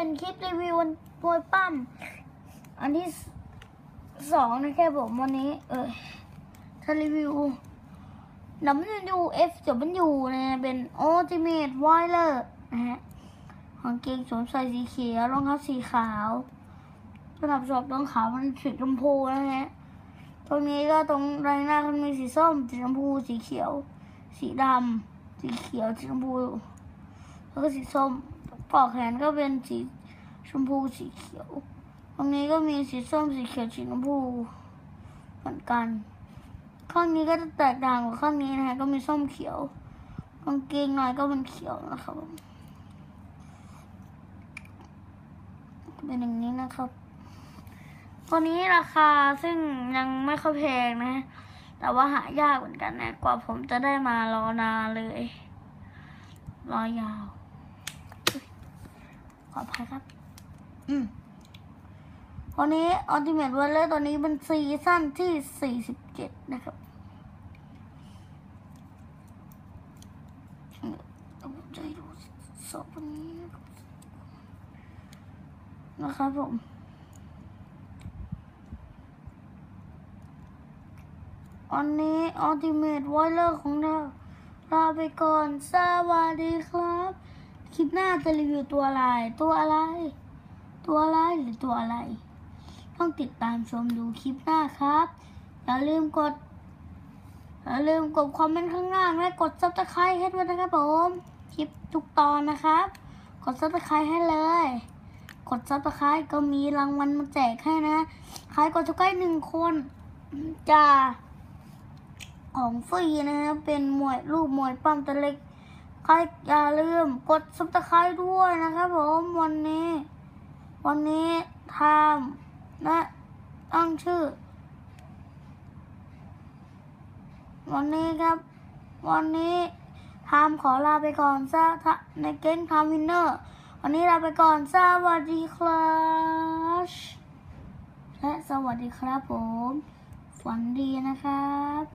เป็นคลิปรีวิวมวยปั้ม อันที่สองนะแครับผมวันนี้ เออจะรีวิวน้ำยูเอฟจบมันอยู่นะเป็น Ultimate Warrior นะฮะกางเกงสวมใส่สีเขียวรองเท้าสีขาวสนับสอบรองขาวมันสีชมพูนะฮะตรงนี้ก็ตรงไรหน้ามันมีสีส้มสีชมพูสีเขียว สีดำสีเขียวสีชมพูแล้วก็สีส้ม ปอกแขนก็เป็นสีชมพูสีเขียว ตรงนี้ก็มีสีส้มสีเขียวสีชมพูเหมือนกัน ข้างนี้ก็จะแตกต่างกว่าข้างนี้นะฮะก็มีส้มเขียวกางเกงในก็เป็นเขียวนะครับเป็นอย่างนี้นะครับตัวนี้ราคาซึ่งยังไม่ค่อยแพงนะ แต่ว่าหายากเหมือนกันนะ กว่าผมจะได้มารอนานเลย รอยาว ขออภัยครับ อืมวันนี้อัลติเมทวันเลอร์ตัวนี้เป็นซีซั่นที่ 47 นะครับเดี๋ยวผมจะให้ดูสอบวันนี้นะครับผมวันนี้อัลติเมทวอลเลอร์ของเราลาไปก่อน สวัสดีครับ คลิปหน้าจะรีวิวตัวอะไร ตัวอะไร ตัวอะไรหรือตัวอะไร ต้องติดตามชมดูคลิปหน้าครับ อย่าลืมกด อย่าลืมกดคอมเมนต์ข้างล่างและกดซับสไครต์ให้ด้วยนะครับผม คลิปทุกตอนนะครับ กดซับสไครต์ให้เลย กดซับสไครต์ก็มีรางวัลมาแจกให้นะ ใครกดซับสไครต์หนึ่งคนจะของฟรีนะครับเป็นมวยรูปมวยปั้มตัวเล็ก ครอย่าลืมกดซับสไครต์ด้วยนะครับผมวันนี้ วันนี้ทำและตั้งชื่อ วันนี้ครับ วันนี้ทำขอลาไปก่อนซะในเก้งทำวินเนอร์ วันนี้ลาไปก่อนสวัสดีครับและสวัสดีครับผม ฝันดีนะครับ